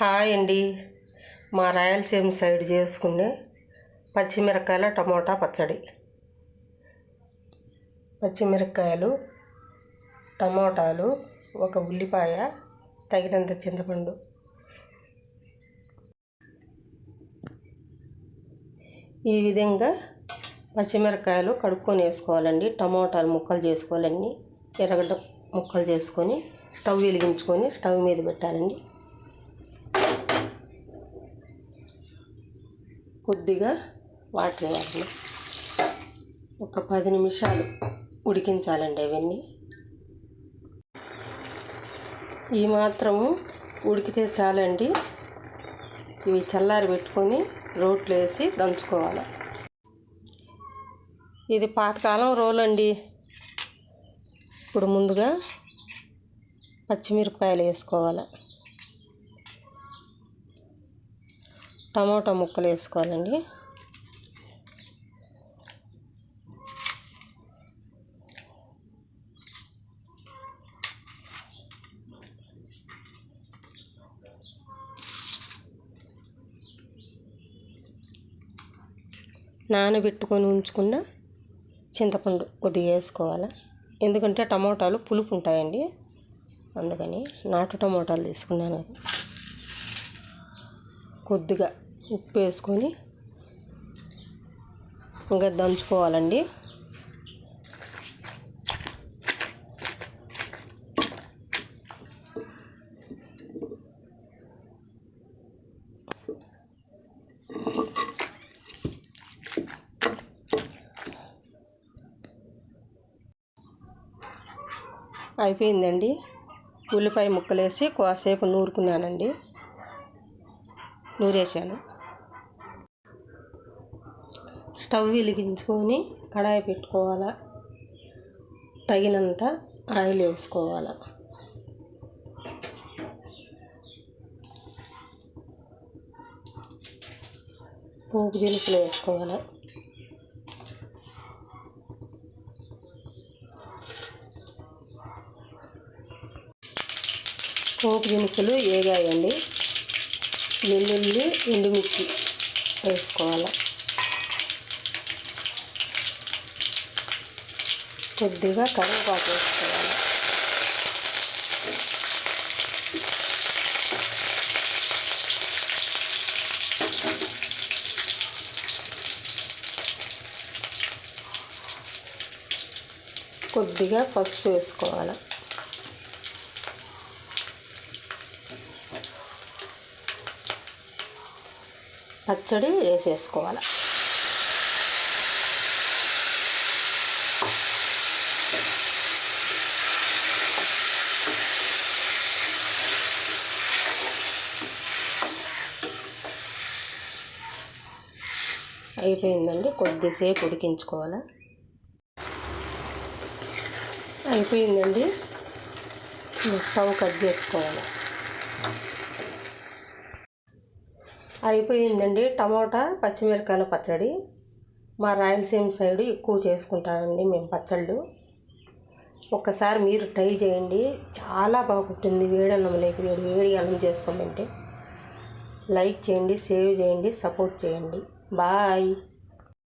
Hi అండి. మా Rayalaseema side చేసుకునే పచ్చిమిరకాయల టమోటా పచ్చడి. పచ్చిమిరపకాయలు టమోటాలు ఒక ఉల్లిపాయ తగినంత చింతపండు. ఈ విధంగా పచ్చిమిరపకాయలు కడుక్కొని వేసుకోవాలండి. టమోటాలు ముక్కలు చేసుకోవాలండి ఎర్రగడ్డ ముక్కలు చేసుకొని స్టవ్ వెలిగించుకొని స్టవ్ మీద పెట్టాలండి. కొద్దిగా వాటర్ వేయాలి ఒక పది నిమిషాలు ఉడికించాలండి అవన్నీ. ఈ మాత్రము ఉడికితే చాలండి. ఇవి చల్లారి పెట్టుకొని రోట్లో వేసి దంచుకోవాలి. ఇది పాతకాలం రోల్ అండి. ఇప్పుడు ముందుగా పచ్చిమిరపకాయలు వేసుకోవాలి. టమోటా ముక్కలు వేసుకోవాలండి. నానబెట్టుకొని ఉంచుకున్న చింతపండు కొద్దిగా వేసుకోవాలి. ఎందుకంటే టమోటాలు పులుపు ఉంటాయండి. అందుకని నాటు టమోటాలు తీసుకున్నాను. కొద్దిగా ఉప్పు వేసుకొని ఇంకా దంచుకోవాలండి. అయిపోయిందండి. ఉల్లిపాయ ముక్కలేసి కాసేపు నూరుకున్నానండి. నూరేసాను. స్టవ్ వెలిగించుకొని కడాయి పెట్టుకోవాలి. తగినంత ఆయిల్ వేసుకోవాలి. పోపు దినుసులు వేసుకోవాలి. పోపు దినుసులు వేగాయండి. వెల్లుల్లి ఎండుమిర్చి వేసుకోవాలి. కొద్దిగా కరివేపాకు వేసుకోవాలి కొద్దిగా పసుపు వేసుకోవాలి. పచ్చడి వేసేసుకోవాలి. అయిపోయిందండి. కొద్దిసేపు ఉడికించుకోవాలి. అయిపోయిందండి. స్టవ్ కట్ చేసుకోవాలి. అయిపోయిందండి. టమోటా పచ్చిమిరకాయల పచ్చడి. మా రాయలసీమ సైడ్ ఎక్కువ చేసుకుంటారండి మేము పచ్చళ్ళు. ఒక్కసారి మీరు ట్రై చేయండి. చాలా బాగుంటుంది వేడన్నం లేక వేడి వేడి అన్నం చేసుకొని లైక్ చేయండి సేవ్ చేయండి సపోర్ట్ చేయండి. Bye.